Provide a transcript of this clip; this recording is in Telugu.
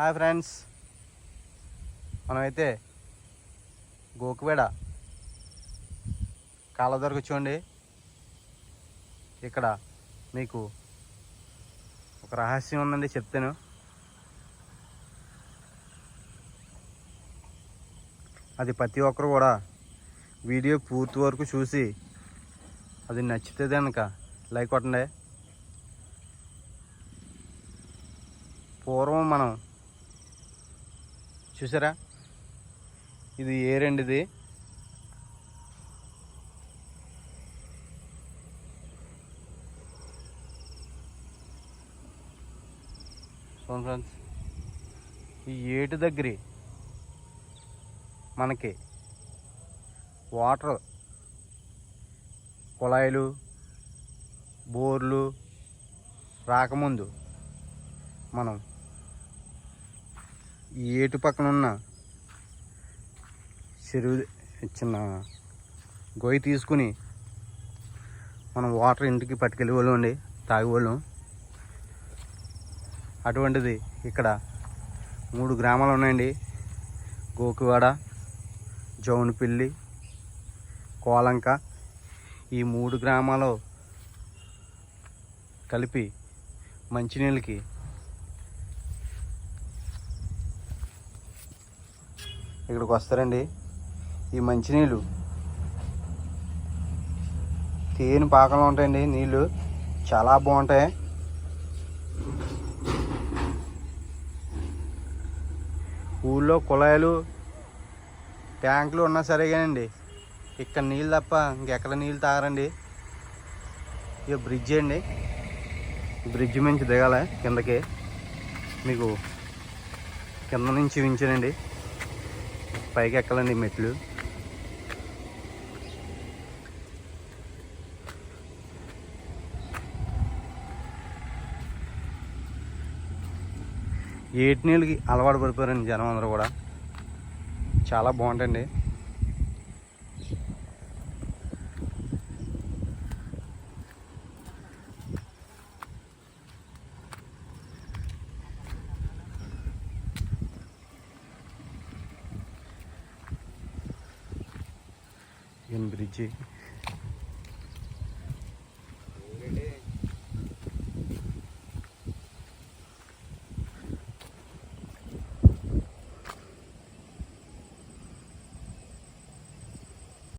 Hi friends. మనమైతే గోకువేడ కాళ్ళ దగ్గరకు చూడండి. ఇక్కడ మీకు ఒక రహస్యం ఉందండి చెప్తాను. అది ప్రతి ఒక్కరు కూడా వీడియో పూర్తి వరకు చూసి అది నచ్చితే కనుక లైక్ కొట్టండి. పూర్వం మనం చూసారా? ఇది ఏరండి ఇది చూడండి ఫ్రెండ్స్ ఈ ఏటు దగ్గర మనకి వాటర్ కుళాయిలు బోర్లు రాకముందు మనం ఏటు పక్కన ఉన్న చెరువు చిన్న గొయ్యి తీసుకుని మనం వాటర్ ఇంటికి పట్టుకెళ్ళే వాళ్ళం అండి తాగేవాళ్ళం. అటువంటిది ఇక్కడ మూడు గ్రామాలు ఉన్నాయండి. గోకువాడ జౌన్పిల్లి కోలంక. ఈ మూడు గ్రామాలు కలిపి మంచినీళ్ళకి ఇక్కడికి వస్తారండి. ఈ మంచినీళ్ళు తేనె పాకంలో ఉంటాయండి నీళ్ళు. చాలా బాగుంటాయి. ఊళ్ళో కుళాయిలు ట్యాంకులు ఉన్నా సరే కానండి ఇక్కడ నీళ్ళు తప్ప ఇంకెక్కడ నీళ్ళు తాగరండి. ఇక బ్రిడ్జ్ అండి. బ్రిడ్జ్ నుంచి దిగాలి కిందకి. మీకు కింద నుంచి వించానండి పైకి ఎక్కాలండి మెట్లు. ఏటి నీళ్ళకి అలవాటు పడిపోయారండి జనం అందరూ కూడా. చాలా బాగుంటాయండి. yun bridge